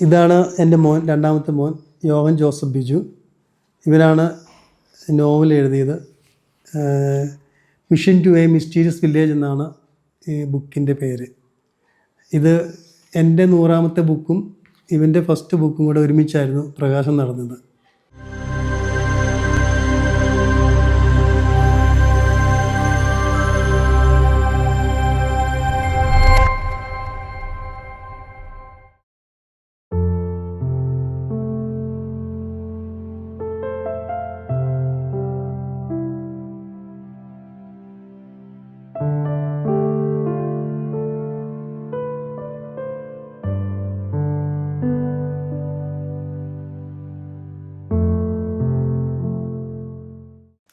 ഇതാണ് എന്റെ മോൻ രണ്ടാമത്തെ മോൻ യോഗൻ ജോസഫ് ബിജു. ഇവരാണ് നോവൽ എഴുതിയത്. Mission to a mysterious village എന്നാണ് ഈ ബുക്കിന്റെ പേര്. ഇത് എന്റെ നൂറാമത്തെ ബുക്കും ഇവന്റെ ഫസ്റ്റ് ബുക്കും കൂടെ ഒരുമിച്ചായിരുന്നു പ്രകാശം നടന്നത്.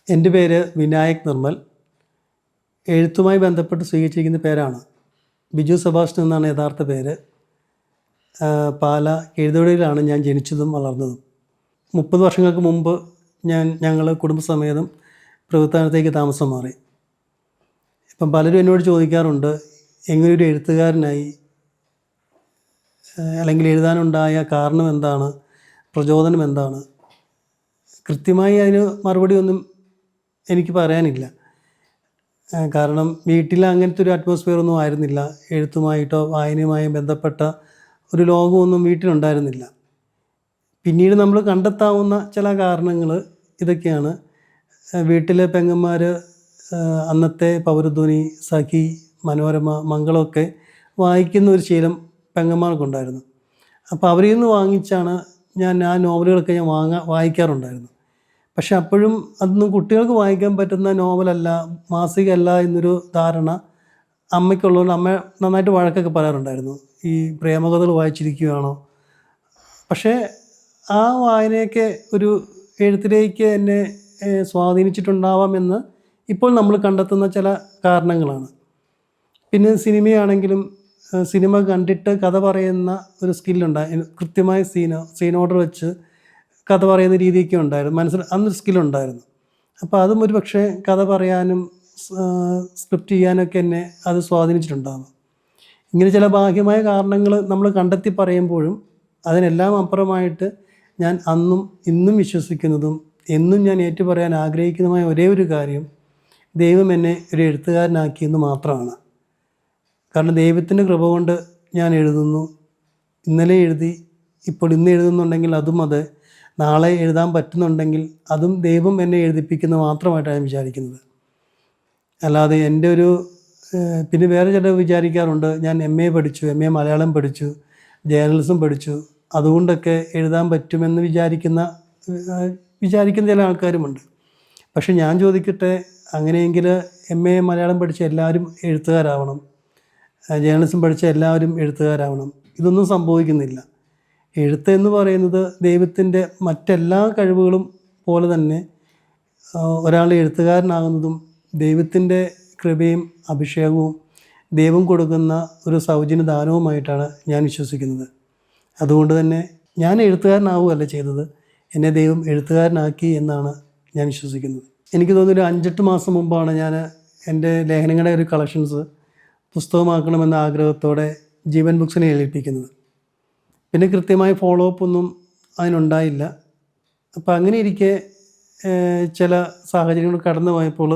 എന്റെ പേര് വിനായക് നിർമ്മൽ. എഴുത്തുമായി ബന്ധപ്പെട്ട് സ്വീകരിച്ചിരിക്കുന്ന പേരാണ്. ബിജു സെബാസ്റ്റ്യൻ എന്നാണ് യഥാർത്ഥ പേര്. പാല എഴുതുവഴിയിലാണ് ഞാൻ ജനിച്ചതും വളർന്നതും. മുപ്പത് വർഷങ്ങൾക്ക് മുമ്പ് ഞാൻ ഞങ്ങൾ കുടുംബസമേതം പ്രവൃത്താനത്തേക്ക് താമസം മാറി. ഇപ്പം പലരും എന്നോട് ചോദിക്കാറുണ്ട് എങ്ങനെ ഒരു എഴുത്തുകാരനായി അല്ലെങ്കിൽ എഴുതാനുണ്ടായ കാരണം എന്താണ് പ്രചോദനം എന്താണ്? കൃത്യമായി അതിന് മറുപടി ഒന്നും എനിക്ക് പറയാനില്ല. കാരണം വീട്ടിൽ അങ്ങനത്തെ ഒരു അറ്റ്മോസ്ഫിയർ ഒന്നും ആയിരുന്നില്ല. എഴുത്തുമായിട്ടോ വായനയുമായും ബന്ധപ്പെട്ട ഒരു ലോകമൊന്നും വീട്ടിലുണ്ടായിരുന്നില്ല. പിന്നീട് നമ്മൾ കണ്ടെത്താവുന്ന ചില കാരണങ്ങൾ ഇതൊക്കെയാണ്. വീട്ടിലെ പെങ്ങന്മാർ അന്നത്തെ പൗരധ്വനി സഖി മനോരമ മംഗളമൊക്കെ വായിക്കുന്ന ഒരു ശീലം പെങ്ങന്മാർക്കുണ്ടായിരുന്നു. അപ്പോൾ അവരിൽ നിന്ന് വാങ്ങിച്ചാണ് ഞാൻ ആ നോവലുകളൊക്കെ ഞാൻ വാങ്ങാ വായിക്കാറുണ്ടായിരുന്നു. പക്ഷെ അപ്പോഴും അതൊന്നും കുട്ടികൾക്ക് വായിക്കാൻ പറ്റുന്ന നോവലല്ല മാസികയല്ല എന്നൊരു ധാരണ അമ്മയ്ക്കുള്ളതുകൊണ്ട് അമ്മ നന്നായിട്ട് വഴക്കൊക്കെ പറയാറുണ്ടായിരുന്നു. ഈ പ്രേമകഥകൾ വായിച്ചിരിക്കുകയാണോ? പക്ഷേ ആ വായനയൊക്കെ ഒരു എഴുത്തിലേക്ക് എന്നെ സ്വാധീനിച്ചിട്ടുണ്ടാവാമെന്ന് ഇപ്പോൾ നമ്മൾ കണ്ടെത്തുന്ന ചില കാരണങ്ങളാണ്. പിന്നെ സിനിമയാണെങ്കിലും സിനിമ കണ്ടിട്ട് കഥ പറയുന്ന ഒരു സ്കില്ലുണ്ട്. കൃത്യമായ സീനോ സീൻ ഓർഡർ വെച്ച് കഥ പറയുന്ന രീതിയൊക്കെ ഉണ്ടായിരുന്നു. മനസ്സിൽ അന്നൊരു സ്കില്ലുണ്ടായിരുന്നു അപ്പോൾ അതും ഒരു പക്ഷേ കഥ പറയാനും സ്ക്രിപ്റ്റ് ചെയ്യാനൊക്കെ എന്നെ അത് സ്വാധീനിച്ചിട്ടുണ്ടാകും ഇങ്ങനെ ചില ബാഹ്യമായ കാരണങ്ങൾ നമ്മൾ കണ്ടെത്തി പറയുമ്പോഴും അതിനെല്ലാം അപ്പുറമായിട്ട് ഞാൻ അന്നും ഇന്നും വിശ്വസിക്കുന്നതും എന്നും ഞാൻ ഏറ്റുപറയാൻ ആഗ്രഹിക്കുന്നതുമായ ഒരേ ഒരു കാര്യം ദൈവം എന്നെ ഒരു എഴുത്തുകാരനാക്കിയെന്ന് മാത്രമാണ്. കാരണം ദൈവത്തിന്റെ കൃപ കൊണ്ട് ഞാൻ എഴുതുന്നു. ഇന്നലെ എഴുതി ഇപ്പോൾ ഇന്ന് എഴുതുന്നുണ്ടെങ്കിൽ അതും അത് നാളെ എഴുതാൻ പറ്റുന്നുണ്ടെങ്കിൽ അതും ദൈവം എന്നെ എഴുതിപ്പിക്കുന്ന മാത്രമായിട്ടാണ് ഞാൻ വിചാരിക്കുന്നത്. അല്ലാതെ എന്റെ ഒരു പിന്നെ വേറെ ചിലർ വിചാരിക്കാറുണ്ട് ഞാൻ എം എ പഠിച്ചു എം എ മലയാളം പഠിച്ചു ജേർണലിസം പഠിച്ചു അതുകൊണ്ടൊക്കെ എഴുതാൻ പറ്റുമെന്ന് വിചാരിക്കുന്ന വിചാരിക്കുന്ന ചില ആൾക്കാരുമുണ്ട്. പക്ഷെ ഞാൻ ചോദിക്കട്ടെ അങ്ങനെയെങ്കിൽ എം എ മലയാളം പഠിച്ച എല്ലാവരും എഴുത്തുകാരാവണം ജേർണലിസം പഠിച്ച എല്ലാവരും എഴുത്തുകാരാവണം ഇതൊന്നും സംഭവിക്കുന്നില്ല. എഴുത്ത് എന്ന് പറയുന്നത് ദൈവത്തിന്റെ മറ്റെല്ലാ കഴിവുകളും പോലെ തന്നെ ഒരാൾ എഴുത്തുകാരനാകുന്നതും ദൈവത്തിന്റെ കൃപയും അഭിഷേകവും ദൈവം കൊടുക്കുന്ന ഒരു സൗജന്യ ദാനവുമായിട്ടാണ് ഞാൻ വിശ്വസിക്കുന്നത്. അതുകൊണ്ട് തന്നെ ഞാൻ എഴുത്തുകാരനാവുകയല്ല ചെയ്തത് എന്നെ ദൈവം എഴുത്തുകാരനാക്കി എന്നാണ് ഞാൻ വിശ്വസിക്കുന്നത്. എനിക്ക് തോന്നുന്നു ഒരു അഞ്ചെട്ട് മാസം മുമ്പാണ് ഞാൻ എന്റെ ലേഖനങ്ങളുടെ ഒരു കളക്ഷൻസ് പുസ്തകമാക്കണമെന്ന ആഗ്രഹത്തോടെ ജീവൻ ബുക്സിനെ ഏൽപ്പിക്കുന്നത് പിന്നെ കൃത്യമായ ഫോളോ അപ്പ് ഒന്നും അതിനുണ്ടായില്ല. അപ്പോൾ അങ്ങനെ ഇരിക്കെ ചില സാഹചര്യങ്ങൾ കടന്നു പോയപ്പോൾ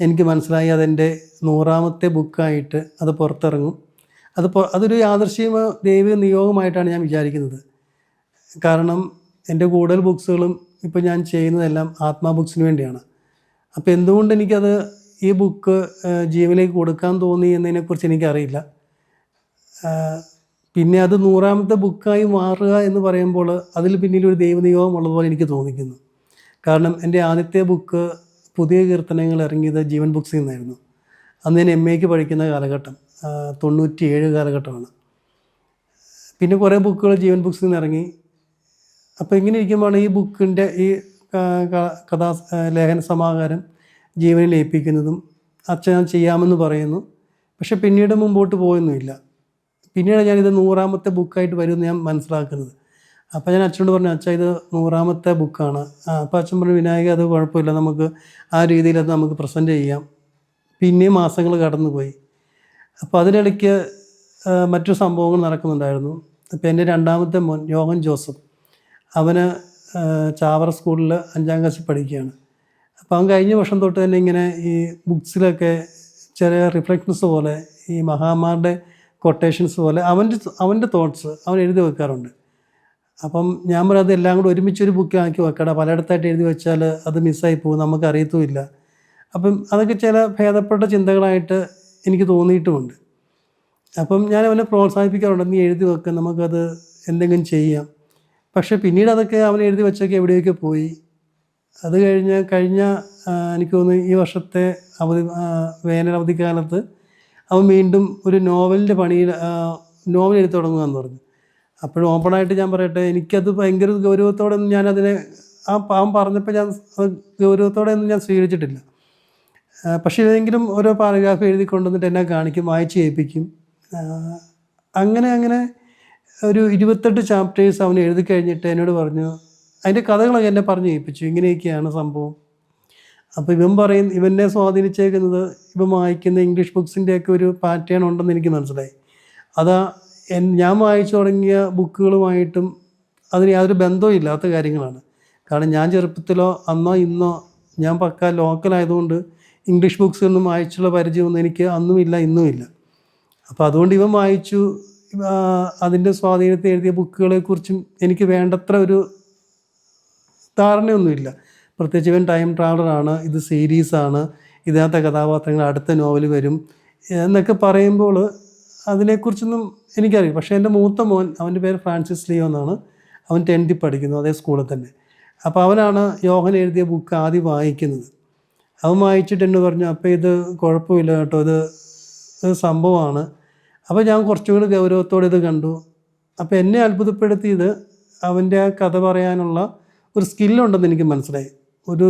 എനിക്ക് മനസ്സിലായി അതെന്റെ നൂറാമത്തെ ബുക്കായിട്ട് അത് പുറത്തിറങ്ങും. അത് അതൊരു യാദർശിക ദൈവിക നിയോഗമായിട്ടാണ് ഞാൻ വിചാരിക്കുന്നത്. കാരണം എന്റെ കൂടുതൽ ബുക്സുകളും ഇപ്പോൾ ഞാൻ ചെയ്യുന്നതെല്ലാം ആത്മാ ബുക്സിന് വേണ്ടിയാണ്. അപ്പോൾ എന്തുകൊണ്ട് എനിക്കത് ഈ ബുക്ക് ജീവനിലേക്ക് കൊടുക്കാൻ തോന്നി എന്നതിനെക്കുറിച്ച് എനിക്കറിയില്ല. പിന്നെ അത് നൂറാമത്തെ ബുക്കായി മാറുക എന്ന് പറയുമ്പോൾ അതിൽ പിന്നിൽ ഒരു ദൈവനിയോഗം ഉള്ളതുപോലെ എനിക്ക് തോന്നിക്കുന്നു. കാരണം എന്റെ ആദ്യത്തെ ബുക്ക് പുതിയ കീർത്തനങ്ങൾ ഇറങ്ങിയത് ജീവൻ ബുക്സിൽ നിന്നായിരുന്നു. അന്ന് ഞാൻ എം എക്ക് പഠിക്കുന്ന കാലഘട്ടം തൊണ്ണൂറ്റി ഏഴ് കാലഘട്ടമാണ്. പിന്നെ കുറേ ബുക്കുകൾ ജീവൻ ബുക്സിൽ നിന്ന് ഇറങ്ങി. അപ്പോൾ ഇങ്ങനെ ഇരിക്കുമ്പോഴാണ് ഈ ബുക്കിന്റെ ഈ കഥാ ലേഖന സമാഹാരം ജീവനിൽ ഏൽപ്പിക്കുന്നതും അച്ഛൻ ചെയ്യാമെന്ന് പറയുന്നു. പക്ഷെ പിന്നീട് മുമ്പോട്ട് പോയൊന്നുമില്ല. പിന്നീട് ഞാനിത് നൂറാമത്തെ ബുക്കായിട്ട് വരുമെന്ന് ഞാൻ മനസ്സിലാക്കുന്നത്. അപ്പോൾ ഞാൻ അച്ഛനോട് പറഞ്ഞു അച്ഛാ ഇത് നൂറാമത്തെ ബുക്കാണ്. അപ്പോൾ അച്ഛൻ പറഞ്ഞു വിനായക അത് കുഴപ്പമില്ല നമുക്ക് ആ രീതിയിൽ അത് നമുക്ക് പ്രസന്റ് ചെയ്യാം. പിന്നെയും മാസങ്ങൾ കടന്നുപോയി. അപ്പോൾ അതിനിടയ്ക്ക് മറ്റു സംഭവങ്ങൾ നടക്കുന്നുണ്ടായിരുന്നു. അപ്പോൾ എന്റെ രണ്ടാമത്തെ മോൻ യോഗൻ ജോസഫ് അവന് ചാവറ സ്കൂളിൽ അഞ്ചാം ക്ലാസ്സിൽ പഠിക്കുകയാണ്. അപ്പോൾ അവൻ കഴിഞ്ഞ വർഷം തൊട്ട് തന്നെ ഇങ്ങനെ ഈ ബുക്സിലൊക്കെ ചെറിയ റിഫ്ലക്ഷൻസ് പോലെ ഈ മഹാമാരുടെ കൊട്ടേഷൻസ് പോലെ അവന്റെ അവന്റെ തോട്ട്സ് അവൻ എഴുതി വെക്കാറുണ്ട്. അപ്പം ഞാൻ പറയാം അത് എല്ലാം കൂടെ ഒരുമിച്ച് ഒരു ആക്കി വെക്കട. പലയിടത്തായിട്ട് എഴുതി വെച്ചാൽ അത് മിസ്സായി പോകും നമുക്ക് അറിയത്തുമില്ല. അപ്പം അതൊക്കെ ചില ഭേദപ്പെട്ട ചിന്തകളായിട്ട് എനിക്ക് തോന്നിയിട്ടുമുണ്ട്. അപ്പം ഞാൻ അവനെ പ്രോത്സാഹിപ്പിക്കാറുണ്ട് നീ എഴുതി വെക്കുക നമുക്കത് എന്തെങ്കിലും ചെയ്യാം. പക്ഷേ പിന്നീട് അതൊക്കെ അവൻ എഴുതി വെച്ചൊക്കെ എവിടെയൊക്കെ പോയി. അത് കഴിഞ്ഞ് കഴിഞ്ഞ എനിക്ക് തോന്നുന്നു ഈ വർഷത്തെ അവധി വേനൽ അവധിക്കാലത്ത് അവൻ വീണ്ടും ഒരു നോവലിന്റെ പണിയിൽ നോവൽ എഴുതി തുടങ്ങുകയെന്ന് പറഞ്ഞു. അപ്പോഴും ഓപ്പണായിട്ട് ഞാൻ പറയട്ടെ എനിക്കത് ഭയങ്കര ഗൗരവത്തോടെ ഞാൻ അതിനെ ആ പാവം പറഞ്ഞപ്പോൾ ഞാൻ ഗൗരവത്തോടെ ഒന്നും ഞാൻ സ്വീകരിച്ചിട്ടില്ല. പക്ഷേ ഏതെങ്കിലും ഓരോ പാരഗ്രാഫ് എഴുതി കൊണ്ടുവന്നിട്ട് എന്നെ കാണിക്കും വായിച്ച് ഏൽപ്പിക്കും. അങ്ങനെ അങ്ങനെ ഒരു ഇരുപത്തെട്ട് ചാപ്റ്റേഴ്സ് അവൻ എഴുതി കഴിഞ്ഞിട്ട് എന്നോട് പറഞ്ഞു അതിന്റെ കഥകളൊക്കെ എന്നെ പറഞ്ഞു ഏൽപ്പിച്ചു ഇങ്ങനെയൊക്കെയാണ് സംഭവം. അപ്പോൾ ഇവൻ പറയും ഇവനെ സ്വാധീനിച്ചേക്കുന്നത് ഇവൻ വായിക്കുന്ന ഇംഗ്ലീഷ് ബുക്സിന്റെയൊക്കെ ഒരു പാറ്റേൺ ഉണ്ടെന്ന് എനിക്ക് മനസ്സിലായി. അതാ ഞാൻ വായിച്ചു തുടങ്ങിയ ബുക്കുകളുമായിട്ടും അതിന് യാതൊരു ബന്ധവും ഇല്ലാത്ത കാര്യങ്ങളാണ്. കാരണം ഞാൻ ചെറുപ്പത്തിലോ അന്നോ ഇന്നോ ഞാൻ പക്ക ലോക്കലായതുകൊണ്ട് ഇംഗ്ലീഷ് ബുക്സ് ഒന്നും വായിച്ചുള്ള പരിചയമൊന്നും എനിക്ക് അന്നുമില്ല ഇന്നുമില്ല അപ്പോൾ അതുകൊണ്ട് ഇവൻ വായിച്ചു അതിന്റെ സ്വാധീനത്തിൽ എഴുതിയ ബുക്കുകളെക്കുറിച്ചും എനിക്ക് വേണ്ടത്ര ഒരു ധാരണയൊന്നുമില്ല. പ്രത്യേകിച്ച് ഇവൻ ടൈം ട്രാവലറാണ് ഇത് സീരീസാണ് ഇതിനകത്തെ കഥാപാത്രങ്ങൾ അടുത്ത നോവൽ വരും എന്നൊക്കെ പറയുമ്പോൾ അതിനെക്കുറിച്ചൊന്നും എനിക്കറിയില്ല. പക്ഷേ എന്റെ മൂത്ത മോൻ അവന്റെ പേര് ഫ്രാൻസിസ് ലിയോ എന്നാണ്. അവൻ ടെൻത്തിൽ പഠിക്കുന്നു അതേ സ്കൂളിൽ തന്നെ. അപ്പോൾ അവനാണ് യോഹൻ എഴുതിയ ബുക്ക് ആദ്യം വായിക്കുന്നത്. അവൻ വായിച്ചിട്ട് എന്നെ പറഞ്ഞു അപ്പോൾ ഇത് കുഴപ്പമില്ല കേട്ടോ ഇത് സംഭവമാണ്. അപ്പോൾ ഞാൻ കുറച്ചും കൂടി ഗൗരവത്തോടെ ഇത് കണ്ടു. അപ്പോൾ എന്നെ അത്ഭുതപ്പെടുത്തിയത് അവന്റെ ആ കഥ പറയാനുള്ള ഒരു സ്കില്ലുണ്ടെന്ന് എനിക്ക് മനസ്സിലായി. ഒരു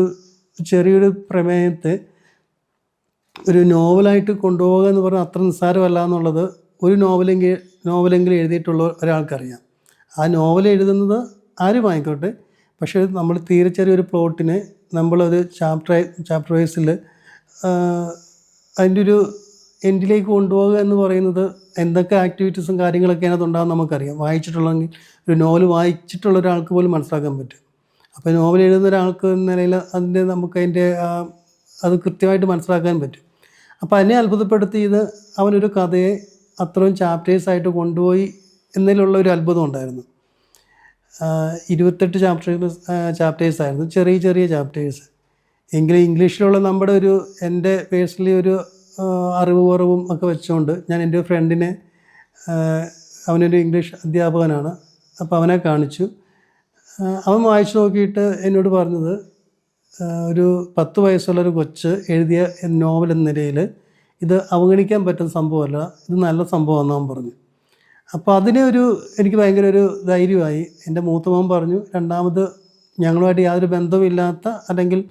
ചെറിയൊരു പ്രമേയത്തെ ഒരു നോവലായിട്ട് കൊണ്ടുപോകുക എന്ന് പറഞ്ഞാൽ അത്ര നിസ്സാരമല്ല എന്നുള്ളത് ഒരു നോവലെങ്കിൽ നോവലെങ്കിലും എഴുതിയിട്ടുള്ള ഒരാൾക്കറിയാം. ആ നോവൽ എഴുതുന്നത് ആരും ആയിക്കോട്ടെ പക്ഷേ നമ്മൾ തീരെ ചെറിയൊരു പ്ലോട്ടിനെ നമ്മളൊരു ചാപ്റ്റർ ചാപ്റ്റർ വൈസിൽ അതിന്റെ ഒരു എൻഡിലേക്ക് കൊണ്ടുപോകുക എന്ന് പറയുന്നത് എന്തൊക്കെ ആക്ടിവിറ്റീസും കാര്യങ്ങളൊക്കെ അതിനകത്തുണ്ടാകും നമുക്കറിയാം. വായിച്ചിട്ടുള്ളെങ്കിൽ ഒരു നോവൽ വായിച്ചിട്ടുള്ള ഒരാൾക്ക് പോലും മനസ്സിലാക്കാൻ പറ്റും. അപ്പോൾ നോവൽ എഴുതുന്ന ഒരാൾക്ക് എന്ന നിലയിൽ അതിന്റെ നമുക്ക് അതിന്റെ അത് കൃത്യമായിട്ട് മനസ്സിലാക്കാൻ പറ്റും. അപ്പോൾ എന്നെ അത്ഭുതപ്പെടുത്തിയത് അവനൊരു കഥയെ അത്രയും ചാപ്റ്റേഴ്സായിട്ട് കൊണ്ടുപോയി എന്നതിലുള്ള ഒരു അത്ഭുതം ഉണ്ടായിരുന്നു. ഇരുപത്തെട്ട് ചാപ്റ്റേഴ്സ് ചാപ്റ്റേഴ്സ് ആയിരുന്നു. ചെറിയ ചെറിയ ചാപ്റ്റേഴ്സ് എങ്കിലും ഇംഗ്ലീഷിലുള്ള നമ്മുടെ ഒരു എന്റെ പേഴ്സണലി ഒരു അറിവ് കുറവും ഒക്കെ വെച്ചുകൊണ്ട് ഞാൻ എന്റെ ഒരു ഫ്രണ്ടിനെ അവനൊരു ഇംഗ്ലീഷ് അധ്യാപകനാണ്. അപ്പോൾ അവനെ കാണിച്ചു. അവൻ വായിച്ചു നോക്കിയിട്ട് എന്നോട് പറഞ്ഞത് ഒരു പത്ത് വയസ്സുള്ളൊരു കൊച്ച് എഴുതിയ നോവൽ എന്ന നിലയിൽ ഇത് അവഗണിക്കാൻ പറ്റുന്ന സംഭവമല്ല ഇത് നല്ല സംഭവമാണെന്ന് അവൻ പറഞ്ഞു. അപ്പോൾ അതിനെ ഒരു എനിക്ക് ഭയങ്കര ഒരു ധൈര്യമായി എന്റെ മൂത്ത മോൻ പറഞ്ഞു രണ്ടാമത് ഞങ്ങളുമായിട്ട് യാതൊരു ബന്ധമില്ലാത്ത അല്ലെങ്കിൽ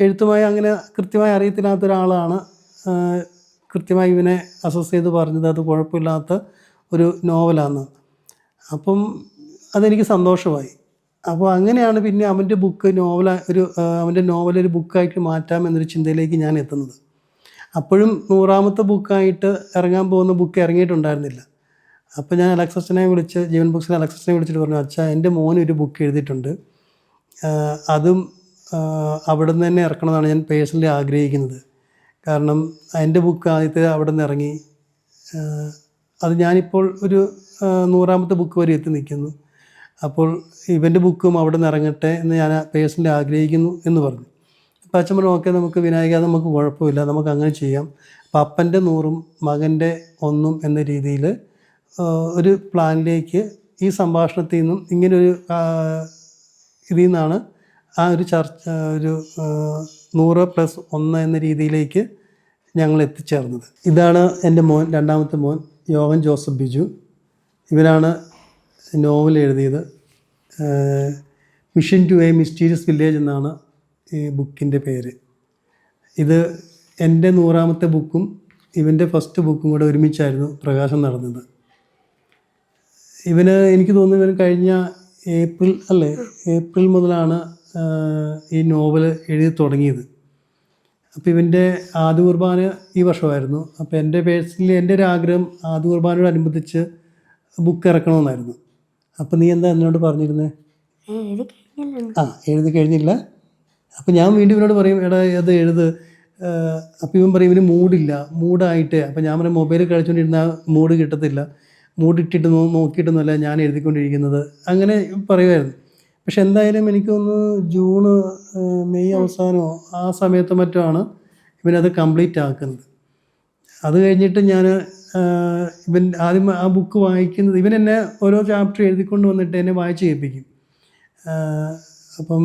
എഴുത്തുമായി അങ്ങനെ കൃത്യമായി അറിയത്തില്ലാത്ത ഒരാളാണ് കൃത്യമായി ഇവനെ അസസ് ചെയ്ത് പറഞ്ഞത് അത് കുഴപ്പമില്ലാത്ത ഒരു നോവലാണ് അപ്പം അതെനിക്ക് സന്തോഷമായി. അപ്പോൾ അങ്ങനെയാണ് പിന്നെ അവന്റെ ബുക്ക് നോവൽ ഒരു അവന്റെ നോവൽ ഒരു ബുക്കായിട്ട് മാറ്റാം എന്നൊരു ചിന്തയിലേക്ക് ഞാൻ എത്തുന്നത്. അപ്പോഴും നൂറാമത്തെ ബുക്കായിട്ട് ഇറങ്ങാൻ പോകുന്ന ബുക്ക് ഇറങ്ങിയിട്ടുണ്ടായിരുന്നില്ല. അപ്പോൾ ഞാൻ അലക്സസിനെ വിളിച്ച് ജീവൻ ബുക്സിനെ അലക്സസിനെ വിളിച്ചിട്ട് പറഞ്ഞു അച്ഛാ എന്റെ മോൻ ഒരു ബുക്ക് എഴുതിയിട്ടുണ്ട്. അതും അവിടെ നിന്ന് തന്നെ ഇറക്കണമെന്നാണ് ഞാൻ പേഴ്സണലി ആഗ്രഹിക്കുന്നത്. കാരണം എന്റെ ബുക്ക് ആദ്യത്തെ അവിടെ നിന്ന് ഇറങ്ങി അത് ഞാനിപ്പോൾ ഒരു നൂറാമത്തെ ബുക്ക് വരെ എത്തി നിൽക്കുന്നു. അപ്പോൾ ഇവന്റെ ബുക്കും അവിടെ നിന്ന് ഇറങ്ങട്ടെ എന്ന് ഞാൻ പേഴ്സണലി ആഗ്രഹിക്കുന്നു എന്ന് പറഞ്ഞു. അപ്പം അച്ഛൻ പറഞ്ഞു ഓക്കെ നമുക്ക് വിനായക നമുക്ക് കുഴപ്പമില്ല നമുക്ക് അങ്ങനെ ചെയ്യാം. അപ്പം അപ്പന്റെ നൂറും മകന്റെ ഒന്നും എന്ന രീതിയിൽ ഒരു പ്ലാനിലേക്ക് ഈ സംഭാഷണത്തിൽ നിന്നും ഇങ്ങനൊരു ഇതിൽ നിന്നാണ് ആ ഒരു ചർച്ച ഒരു നൂറ് പ്ലസ് ഒന്ന് എന്ന രീതിയിലേക്ക് ഞങ്ങൾ എത്തിച്ചേർന്നത്. ഇതാണ് എന്റെ മോൻ രണ്ടാമത്തെ മോൻ യോഗൻ ജോസഫ് ബിജു. ഇവരാണ് നോവൽ എഴുതിയത് mission to a mysterious village എന്നാണ് ഈ ബുക്കിന്റെ പേര്. ഇത് എന്റെ നൂറാമത്തെ ബുക്കും ഇവന്റെ ഫസ്റ്റ് ബുക്കും കൂടെ ഒരുമിച്ചായിരുന്നു പ്രകാശം നടന്നത്. ഇവന് എനിക്ക് തോന്നുന്നു ഇവന് കഴിഞ്ഞ ഏപ്രിൽ അല്ലേ ഏപ്രിൽ മുതലാണ് ഈ നോവൽ എഴുതി തുടങ്ങിയത്. അപ്പോൾ ഇവന്റെ ആദ്യ കുർബാന ഈ വർഷമായിരുന്നു. അപ്പോൾ എന്റെ പേഴ്സണലി എന്റെ ഒരു ആഗ്രഹം ആദ്യ കുർബാനയോടനുബന്ധിച്ച് ബുക്ക് ഇറക്കണമെന്നായിരുന്നു. അപ്പം നീ എന്താ എന്നോട് പറഞ്ഞിരുന്നത് ആ എഴുതി കഴിഞ്ഞില്ല. അപ്പം ഞാൻ വീണ്ടും ഇവനോട് പറയും എടാ അത് എഴുത്. അപ്പം ഇവൻ പറയും ഇവന് മൂഡില്ല മൂഡായിട്ട് അപ്പം ഞാൻ പറയും മൊബൈൽ കളിച്ചുകൊണ്ടിരുന്ന മൂഡ് കിട്ടത്തില്ല. മൂഡ് ഇട്ടിട്ട് നോ നോക്കിയിട്ടൊന്നുമല്ല ഞാൻ എഴുതിക്കൊണ്ടിരിക്കുന്നത്. അങ്ങനെ പറയുമായിരുന്നു. പക്ഷെ എന്തായാലും എനിക്കൊന്ന് ജൂണ് മെയ് അവസാനമോ ആ സമയത്ത് മറ്റോ ആണ് ഇവനത് കംപ്ലീറ്റ് ആക്കുന്നത്. അത് കഴിഞ്ഞിട്ട് ഞാൻ ഇവൻ ആദ്യം ആ ബുക്ക് വായിക്കുന്നത് ഇവൻ എന്നെ ഓരോ ചാപ്റ്റർ എഴുതിക്കൊണ്ട് വന്നിട്ട് എന്നെ വായിച്ച് കേൾപ്പിക്കും അപ്പം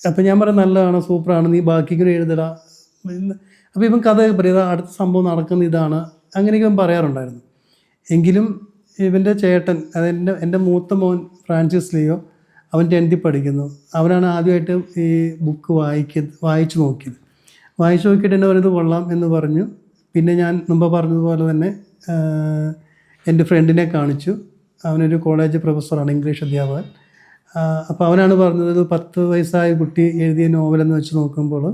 അപ്പം ഞാൻ പറയാം നല്ലതാണ് സൂപ്പറാണ് നീ ബാക്കി കൂടെ എഴുതടാ അപ്പോൾ ഇവൻ കഥ പറയും അടുത്ത സംഭവം നടക്കുന്ന ഇതാണ് അങ്ങനെയൊക്കെ ഇവൻ പറയാറുണ്ടായിരുന്നു. എങ്കിലും ഇവന്റെ ചേട്ടൻ അതെന്റെ എന്റെ മൂത്ത മോൻ ഫ്രാൻസിസ് ലിയോ അവൻ ടെൻത്തിൽ പഠിക്കുന്നു. അവനാണ് ആദ്യമായിട്ട് ഈ ബുക്ക് വായിക്ക വായിച്ചു നോക്കിയത്. വായിച്ചു നോക്കിയിട്ട് എന്നെ പറയുന്നത് കൊള്ളാം എന്ന് പറഞ്ഞു. പിന്നെ ഞാൻ മുമ്പ് പറഞ്ഞതുപോലെ തന്നെ എന്റെ ഫ്രണ്ടിനെ കാണിച്ചു. അവനൊരു കോളേജ് പ്രൊഫസറാണ് ഇംഗ്ലീഷ് അധ്യാപകൻ. അപ്പോൾ അവനാണ് പറഞ്ഞത് പത്ത് വയസ്സായ കുട്ടി എഴുതിയ നോവലെന്ന് വെച്ച് നോക്കുമ്പോൾ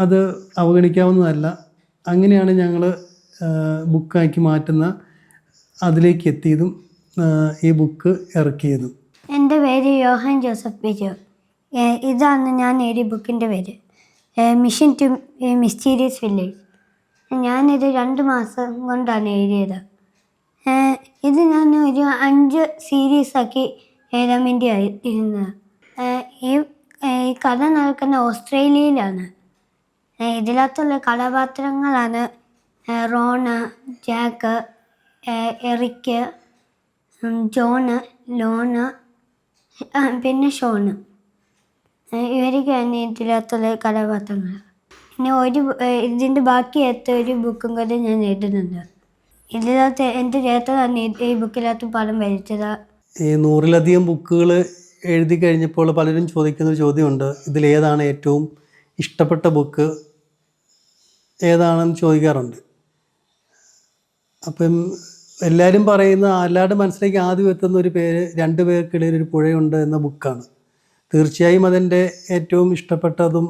അത് അവഗണിക്കാവുന്നതല്ല. അങ്ങനെയാണ് ഞങ്ങൾ ബുക്കാക്കി മാറ്റുന്ന അതിലേക്ക് എത്തിയതും ഈ ബുക്ക് ഇറക്കിയതും. എന്റെ പേര് യോഹൻ ജോസഫ് ബിജു. ഇതാണ് ഞാൻ എഴുതിയ ബുക്കിന്റെ പേര്. Mission to mysterious village. ഞാനിത് രണ്ട് മാസം കൊണ്ടാണ് എഴുതിയത്. ഇത് ഞാൻ ഒരു അഞ്ച് സീരീസാക്കി എഴുതാൻ വേണ്ടി ഇരുന്നത്. ഈ കഥ നടക്കുന്ന ഓസ്ട്രേലിയയിലാണ്. ഇതിനകത്തുള്ള കഥാപാത്രങ്ങളാണ് Rona Jack Eric John Lon പിന്നെ ഷോണ്. ഇവരൊക്കെയാണ് ഇതിനകത്തുള്ള കഥാപാത്രങ്ങൾ പിന്നെ ഒരു ഇതിന്റെ ബാക്കി എത്ത ഒരു ബുക്കും കൂടെ ഞാൻ എഴുതുന്നുണ്ട്. ഇതിനകത്ത് എന്റെ ചേട്ടനാണ് ഈ ബുക്കിനകത്ത് പടം വരച്ചത്. ഈ നൂറിലധികം ബുക്കുകൾ എഴുതി കഴിഞ്ഞപ്പോൾ പലരും ചോദിക്കുന്ന ഒരു ചോദ്യമുണ്ട്. ഇതിലേതാണ് ഏറ്റവും ഇഷ്ടപ്പെട്ട ബുക്ക്? ഏതാണെന്ന് ചോദിക്കാറുണ്ട്. അപ്പം എല്ലാവരും പറയുന്ന എല്ലാവരുടെ മനസ്സിലേക്ക് ആദ്യം എത്തുന്ന ഒരു പേര് രണ്ട് പേർക്കിടയിൽ ഒരു പുഴയുണ്ട് എന്ന ബുക്കാണ്. തീർച്ചയായും അതെന്റെ ഏറ്റവും ഇഷ്ടപ്പെട്ടതും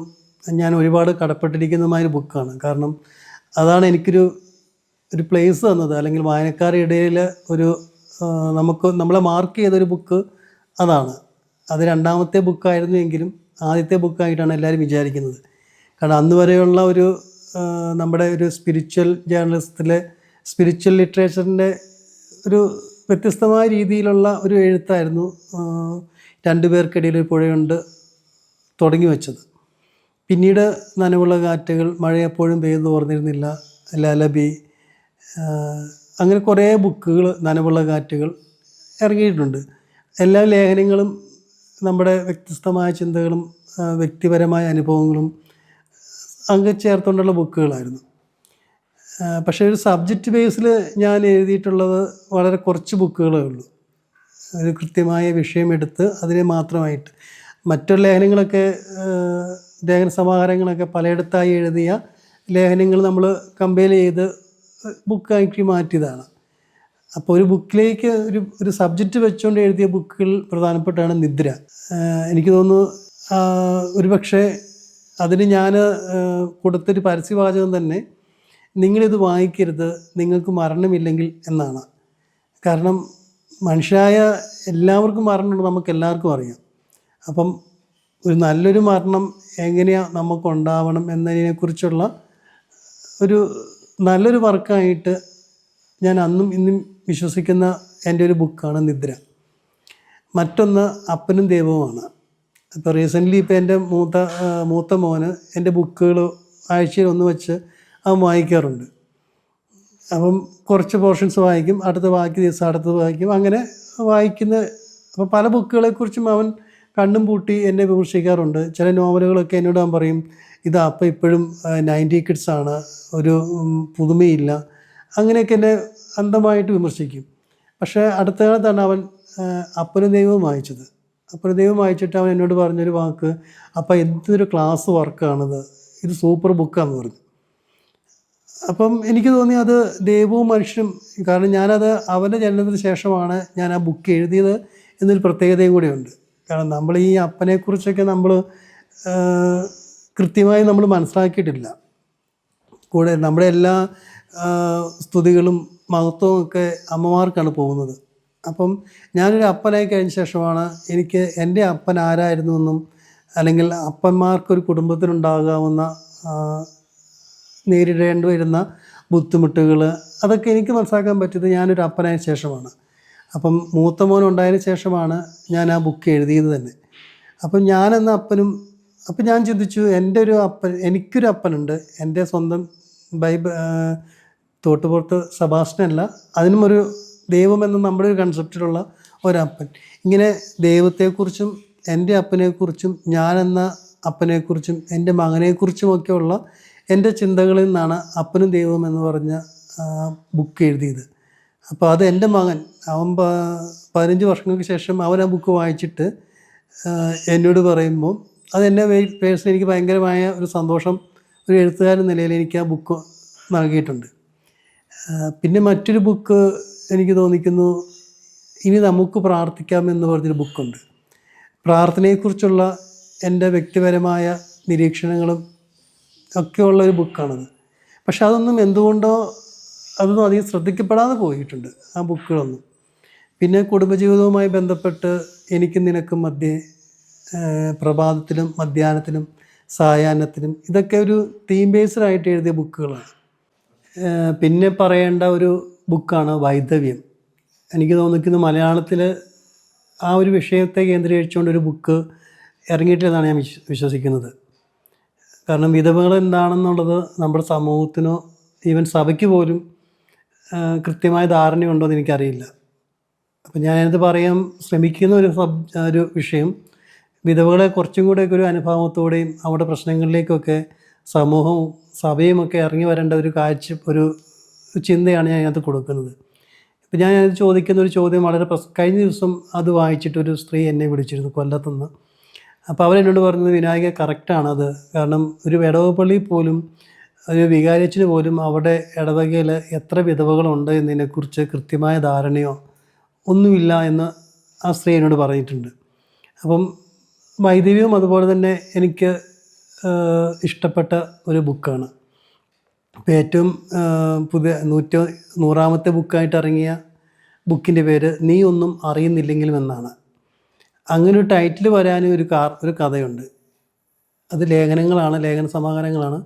ഞാൻ ഒരുപാട് കടപ്പെട്ടിരിക്കുന്നതുമായ ഒരു ബുക്കാണ് കാരണം അതാണ് എനിക്കൊരു ഒരു പ്ലേസ് തന്നത്. അല്ലെങ്കിൽ വായനക്കാരുടെ ഇടയിൽ ഒരു നമുക്ക് നമ്മളെ മാർക്ക് ചെയ്തൊരു ബുക്ക് അതാണ്. അത് രണ്ടാമത്തെ ബുക്കായിരുന്നു എങ്കിലും ആദ്യത്തെ ബുക്കായിട്ടാണ് എല്ലാവരും വിചാരിക്കുന്നത്. കാരണം അന്ന് വരെയുള്ള ഒരു നമ്മുടെ ഒരു സ്പിരിച്വൽ ജേർണലിസത്തിലെ സ്പിരിച്വൽ ലിറ്ററേച്ചറിന്റെ ഒരു വ്യത്യസ്തമായ രീതിയിലുള്ള ഒരു എഴുത്തായിരുന്നു രണ്ടുപേർക്കിടയിൽ രണ്ടു പേർക്കിടയിൽ ഒരു പുഴയുണ്ട് തുടങ്ങി വെച്ചത്. പിന്നീട് നനവുള്ള കാറ്റുകൾ മഴ എപ്പോഴും പെയ്തു ഓർന്നിരുന്നില്ല ലലബി അങ്ങനെ കുറേ ബുക്കുകൾ നനവുള്ള കാറ്റുകൾ ഇറങ്ങിയിട്ടുണ്ട്. എല്ലാ ലേഖനങ്ങളും നമ്മുടെ വ്യത്യസ്തമായ ചിന്തകളും വ്യക്തിപരമായ അനുഭവങ്ങളും അങ്ങ് ചേർത്തുകൊണ്ടുള്ള ബുക്കുകളായിരുന്നു. പക്ഷേ ഒരു സബ്ജക്റ്റ് ബേസിൽ ഞാൻ എഴുതിയിട്ടുള്ളത് വളരെ കുറച്ച് ബുക്കുകളേ ഉള്ളൂ. ഒരു കൃത്യമായ വിഷയമെടുത്ത് അതിനെ മാത്രമായിട്ട് മറ്റുള്ള ലേഖനങ്ങളൊക്കെ ലേഖന സമാഹാരങ്ങളൊക്കെ പലയിടത്തായി എഴുതിയ ലേഖനങ്ങൾ നമ്മൾ കമ്പയർ ചെയ്ത് ബുക്കാക്കി മാറ്റിയതാണ്. അപ്പോൾ ഒരു ബുക്കിലേക്ക് ഒരു ഒരു സബ്ജക്റ്റ് വെച്ചുകൊണ്ട് എഴുതിയ ബുക്കുകൾ പ്രധാനപ്പെട്ടാണ് നിദ്ര. എനിക്ക് തോന്നുന്നു ആ, ഒരു പക്ഷേ അതിന് ഞാൻ കൊടുത്തൊരു പരസ്യവാചകം തന്നെ നിങ്ങളിത് വായിക്കരുത് നിങ്ങൾക്ക് മരണമില്ലെങ്കിൽ എന്നാണ്. കാരണം മനുഷ്യരായ എല്ലാവർക്കും മരണമുണ്ട് നമുക്ക് എല്ലാവർക്കും അറിയാം. അപ്പം ഒരു നല്ലൊരു മരണം എങ്ങനെയാണ് നമുക്ക് ഉണ്ടാവണം എന്നതിനെക്കുറിച്ചുള്ള ഒരു നല്ലൊരു വർക്കായിട്ട് ഞാൻ അന്നും ഇന്നും വിശ്വസിക്കുന്ന എന്റെ ഒരു ബുക്കാണ് നിദ്ര. മറ്റൊന്ന് അപ്പനും ദൈവവുമാണ്. ഇപ്പോൾ റീസെന്റ്ലി ഇപ്പോൾ എന്റെ മൂത്ത മൂത്ത മോന് എന്റെ ബുക്കുകൾ ആഴ്ചയിൽ ഒന്ന് വെച്ച് അവൻ വായിക്കാറുണ്ട്. അപ്പം കുറച്ച് പോർഷൻസ് വായിക്കും അടുത്ത ബാക്കി ദിവസം അടുത്തത് വായിക്കും അങ്ങനെ വായിക്കുന്ന അപ്പോൾ പല ബുക്കുകളെക്കുറിച്ചും അവൻ കണ്ണും പൂട്ടി എന്നെ വിമർശിക്കാറുണ്ട്. ചില നോവലുകളൊക്കെ എന്നോട് ഞാൻ പറയും ഇത് അപ്പം ഇപ്പോഴും നയന്റി കിഡ്സ് ആണ്. ഒരു പുതുമയില്ല. അങ്ങനെയൊക്കെ എന്നെ അന്ധമായിട്ട് വിമർശിക്കും. പക്ഷേ അടുത്ത കാലത്താണ് അവൻ അപ്പന ദൈവവും വായിച്ചത്. അപ്പനും ദൈവം വായിച്ചിട്ട് അവൻ എന്നോട് പറഞ്ഞൊരു വാക്ക് അപ്പം എന്തൊരു ക്ലാസ് വർക്കാണിത്. ഇത് സൂപ്പർ ബുക്കാണെന്ന് പറഞ്ഞു. അപ്പം എനിക്ക് തോന്നി അത് ദൈവവും മനുഷ്യനും കാരണം ഞാനത് അവന്റെ ജനനത്തിന് ശേഷമാണ് ഞാൻ ആ ബുക്ക് എഴുതിയത് എന്നൊരു പ്രത്യേകതയും കൂടെയുണ്ട്. കാരണം നമ്മൾ ഈ അപ്പനെക്കുറിച്ചൊക്കെ നമ്മൾ കൃത്യമായി നമ്മൾ മനസ്സിലാക്കിയിട്ടില്ല. കൂടെ നമ്മുടെ എല്ലാ സ്തുതികളും മഹത്വവും ഒക്കെ അമ്മമാർക്കാണ് പോകുന്നത്. അപ്പം ഞാനൊരു അപ്പനായി കഴിഞ്ഞ ശേഷമാണ് എനിക്ക് എന്റെ അപ്പൻ ആരായിരുന്നു എന്നും അല്ലെങ്കിൽ അപ്പന്മാർക്കൊരു കുടുംബത്തിനുണ്ടാകാവുന്ന നേരിടേണ്ടി വരുന്ന ബുദ്ധിമുട്ടുകൾ അതൊക്കെ എനിക്ക് മനസ്സിലാക്കാൻ പറ്റിയത് ഞാനൊരു അപ്പനായ ശേഷമാണ്. അപ്പം മൂത്ത മോൻ ഉണ്ടായതിന് ശേഷമാണ് ഞാൻ ആ ബുക്ക് എഴുതിയത് തന്നെ. അപ്പം ഞാനെന്ന അപ്പനും അപ്പം ഞാൻ ചിന്തിച്ചു എന്റെ ഒരു അപ്പൻ എനിക്കൊരു അപ്പനുണ്ട്. എന്റെ സ്വന്തം ബൈബിൾ തോട്ടുപുറത്ത് സബാസ്റ്റനല്ല അതിനും ഒരു ദൈവമെന്ന നമ്മുടെ ഒരു കൺസെപ്റ്റിലുള്ള ഒരപ്പൻ. ഇങ്ങനെ ദൈവത്തെക്കുറിച്ചും എന്റെ അപ്പനെക്കുറിച്ചും ഞാനെന്ന അപ്പനെക്കുറിച്ചും എന്റെ മകനെക്കുറിച്ചുമൊക്കെയുള്ള എന്റെ ചിന്തകളിൽ നിന്നാണ് അപ്പനും ദൈവം എന്ന് പറഞ്ഞ ബുക്ക് എഴുതിയത്. അപ്പോൾ അത് എന്റെ മകൻ അവൻ പതിനഞ്ച് വർഷങ്ങൾക്ക് ശേഷം അവൻ ആ ബുക്ക് വായിച്ചിട്ട് എന്നോട് പറയുമ്പോൾ അത് എന്നെ പേഴ്സണലി എനിക്ക് ഭയങ്കരമായ ഒരു സന്തോഷം ഒരു എഴുത്തുകാരൻ നിലയിൽ എനിക്ക് ആ ബുക്ക് നൽകിയിട്ടുണ്ട്. പിന്നെ മറ്റൊരു ബുക്ക് എനിക്ക് തോന്നിക്കുന്നു ഇനി നമുക്ക് പ്രാർത്ഥിക്കാം എന്ന് പറഞ്ഞൊരു ബുക്കുണ്ട്. പ്രാർത്ഥനയെക്കുറിച്ചുള്ള എന്റെ വ്യക്തിപരമായ നിരീക്ഷണങ്ങളും ഒക്കെയുള്ള ഒരു ബുക്കാണത്. പക്ഷെ അതൊന്നും എന്തുകൊണ്ടോ അതൊന്നും അധികം ശ്രദ്ധിക്കപ്പെടാതെ പോയിട്ടുണ്ട് ആ ബുക്കുകളൊന്നും. പിന്നെ കുടുംബജീവിതവുമായി ബന്ധപ്പെട്ട് എനിക്കും നിനക്കും മധ്യേ പ്രഭാതത്തിലും മധ്യാഹ്നത്തിലും സായാഹ്നത്തിലും ഇതൊക്കെ ഒരു തീം ബേസ്ഡായിട്ട് എഴുതിയ ബുക്കുകളാണ്. പിന്നെ പറയേണ്ട ഒരു ബുക്കാണ് വൈദവ്യം എനിക്ക് തോന്നിക്കുന്നത് മലയാളത്തിൽ ആ ഒരു വിഷയത്തെ കേന്ദ്രീകരിച്ചുകൊണ്ട് ഒരു ബുക്ക് ഇറങ്ങിയിട്ടില്ലെന്നാണ് ഞാൻ വിശ്വ വിശ്വസിക്കുന്നത്. കാരണം വിധവകൾ എന്താണെന്നുള്ളത് നമ്മുടെ സമൂഹത്തിനോ ഈവൻ സഭയ്ക്ക് പോലും കൃത്യമായ ധാരണയുണ്ടോ എന്ന് എനിക്കറിയില്ല. അപ്പം ഞാനത് പറയാൻ ശ്രമിക്കുന്ന ഒരു സബ് ഒരു വിഷയം വിധവകളെ കുറച്ചും കൂടെയൊക്കെ ഒരു അനുഭവത്തോടെയും അവരുടെ പ്രശ്നങ്ങളിലേക്കൊക്കെ സമൂഹവും സഭയും ഒക്കെ ഇറങ്ങി വരേണ്ട ഒരു കാഴ്ച ഒരു ചിന്തയാണ് ഞാൻ അതിനകത്ത് കൊടുക്കുന്നത്. ഇപ്പം ഞാൻ അത് ചോദിക്കുന്ന ഒരു ചോദ്യം വളരെ പ്രസ് കഴിഞ്ഞ ദിവസം അത് വായിച്ചിട്ട് ഒരു സ്ത്രീ എന്നെ വിളിച്ചിരുന്നു കൊല്ലത്തുനിന്ന്. അപ്പോൾ അവരെന്നോട് പറഞ്ഞത് വിനായക കറക്റ്റാണത് കാരണം ഒരു ഇടവപ്പള്ളിയിൽ പോലും ഒരു വികാരിച്ചിന് പോലും അവിടെ ഇടവകയിൽ എത്ര വിധവകളുണ്ട് എന്നതിനെക്കുറിച്ച് കൃത്യമായ ധാരണയോ ഒന്നുമില്ല എന്ന് ആ സ്ത്രീ എന്നോട് പറഞ്ഞിട്ടുണ്ട്. അപ്പം വൈദികവും അതുപോലെ തന്നെ എനിക്ക് ഇഷ്ടപ്പെട്ട ഒരു ബുക്കാണ്. ഇപ്പോൾ ഏറ്റവും പുതിയ നൂറ്റ നൂറാമത്തെ ബുക്കായിട്ട് ഇറങ്ങിയ ബുക്കിന്റെ പേര് നീ ഒന്നും അറിയുന്നില്ലെങ്കിലും എന്നാണ്. അങ്ങനെ ഒരു ടൈറ്റിൽ വരാനും ഒരു കാർ ഒരു കഥയുണ്ട്. അത് ലേഖനങ്ങളാണ് ലേഖന സമാഹാരങ്ങളാണ്.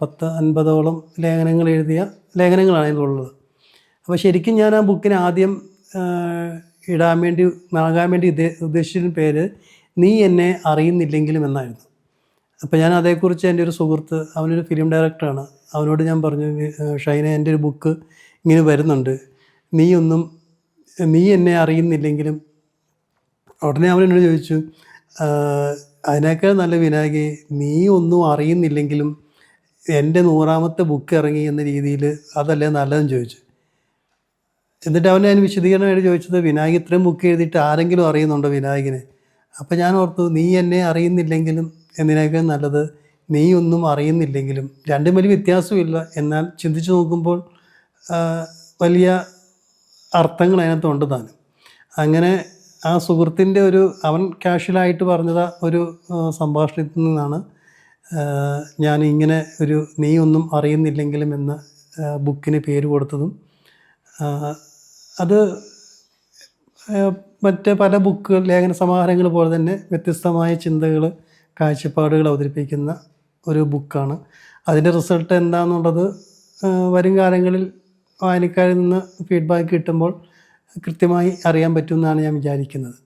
പത്ത് അൻപതോളം ലേഖനങ്ങൾ എഴുതിയ ലേഖനങ്ങളാണ് ഇതിലുള്ളത് അപ്പോൾ ശരിക്കും ഞാൻ ആ ബുക്കിന് ആദ്യം ഇടാൻ വേണ്ടി നൽകാൻ വേണ്ടി ഉദ്ദേ- ഉദ്ദേശിച്ചിരുന്ന പേര് നീ എന്നെ അറിയുന്നില്ലെങ്കിലും എന്നായിരുന്നു. അപ്പോൾ ഞാൻ അതേക്കുറിച്ച് എന്റെ ഒരു സുഹൃത്ത് അവനൊരു ഫിലിം ഡയറക്ടറാണ് അവനോട് ഞാൻ പറഞ്ഞു "ഏഹ് ഷൈന എന്റെ ഒരു ബുക്ക് ഇങ്ങനെ വരുന്നുണ്ട്. നീ ഒന്നും നീ എന്നെ അറിയുന്നില്ലെങ്കിലും ഉടനെ അവൻ എന്നോട് ചോദിച്ചു "ആഹ്, അതിനേക്കാൾ നല്ല വിനായകി നീ ഒന്നും അറിയുന്നില്ലെങ്കിലും എന്റെ നൂറാമത്തെ ബുക്ക് ഇറങ്ങി എന്ന രീതിയിൽ അതല്ലേ നല്ലതെന്ന് ചോദിച്ചു. എന്നിട്ട് അവൻ ഞാൻ വിശദീകരണമായിട്ട് ചോദിച്ചത് വിനായക് ഇത്രയും ബുക്ക് എഴുതിയിട്ട് ആരെങ്കിലും അറിയുന്നുണ്ടോ വിനായകനെ? അപ്പോൾ ഞാൻ ഓർത്തു നീ എന്നെ അറിയുന്നില്ലെങ്കിലും എന്തിനേക്കാൾ നല്ലത് നീ ഒന്നും അറിയുന്നില്ലെങ്കിലും രണ്ടും വലിയ വ്യത്യാസമില്ല എന്നാൽ ചിന്തിച്ചു നോക്കുമ്പോൾ വലിയ അർത്ഥങ്ങൾ അതിനകത്തുണ്ട് താനും. അങ്ങനെ ആ സുഹൃത്തിന്റെ ഒരു അവൻ കാഷ്വലായിട്ട് പറഞ്ഞത് ഒരു സംഭാഷണത്തിൽ നിന്നാണ് ഞാൻ ഇങ്ങനെ ഒരു നീ ഒന്നും അറിയുന്നില്ലെങ്കിലും എന്ന ബുക്കിന് പേര് കൊടുത്തതും അത് മറ്റ് പല ബുക്കുകൾ ലേഖന സമാഹാരങ്ങൾ പോലെ തന്നെ വ്യത്യസ്തമായ ചിന്തകൾ കാഴ്ചപ്പാടുകൾ അവതരിപ്പിക്കുന്ന ഒരു ബുക്കാണ്. അതിന്റെ റിസൾട്ട് എന്താണെന്നുള്ളത് വരും കാലങ്ങളിൽ വായനക്കാരിൽ നിന്ന് ഫീഡ്ബാക്ക് കിട്ടുമ്പോൾ കൃത്യമായി അറിയാൻ പറ്റുമെന്നാണ് ഞാൻ വിചാരിക്കുന്നത്.